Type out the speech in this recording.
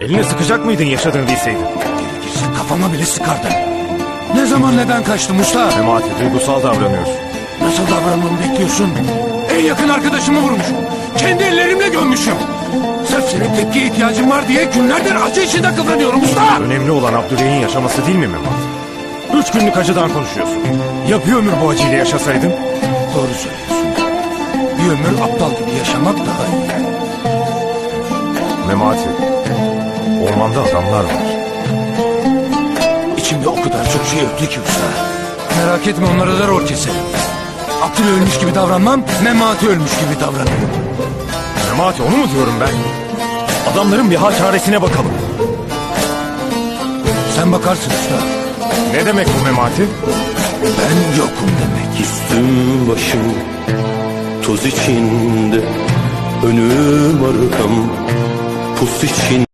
Eline sıkacak mıydın yaşadığını bilseydin? Gerekirse kafama bile sıkardın. Ne zaman neden kaçtım usta? Memati duygusal davranıyorsun. Nasıl davranmamı bekliyorsun? En yakın arkadaşımı vurmuşum. Kendi ellerimle gömmüşüm. Sırf senin tepkiye ihtiyacım var diye günlerdir acı içinde kıvranıyorum usta. Önemli olan Abdüley'in yaşaması değil mi Memati? Üç günlük acıdan konuşuyorsun. Ya bir ömür bu acıyla yaşasaydın? Doğru söylüyorsun. Bir ömür aptal gibi yaşamak daha iyi. Memati, ormanda adamlar var. İçimde o kadar çok şey öttü ki usta. Merak etme onlara da rol keserim. Abdül ölmüş gibi davranmam, Memati ölmüş gibi davranırım. Memati onu mu diyorum ben? Adamların bir hal çaresine bakalım. Sen bakarsın usta. Ne demek bu Memati? Ben yokum demek. Üstüm başım toz içinde Önüm arkam pus için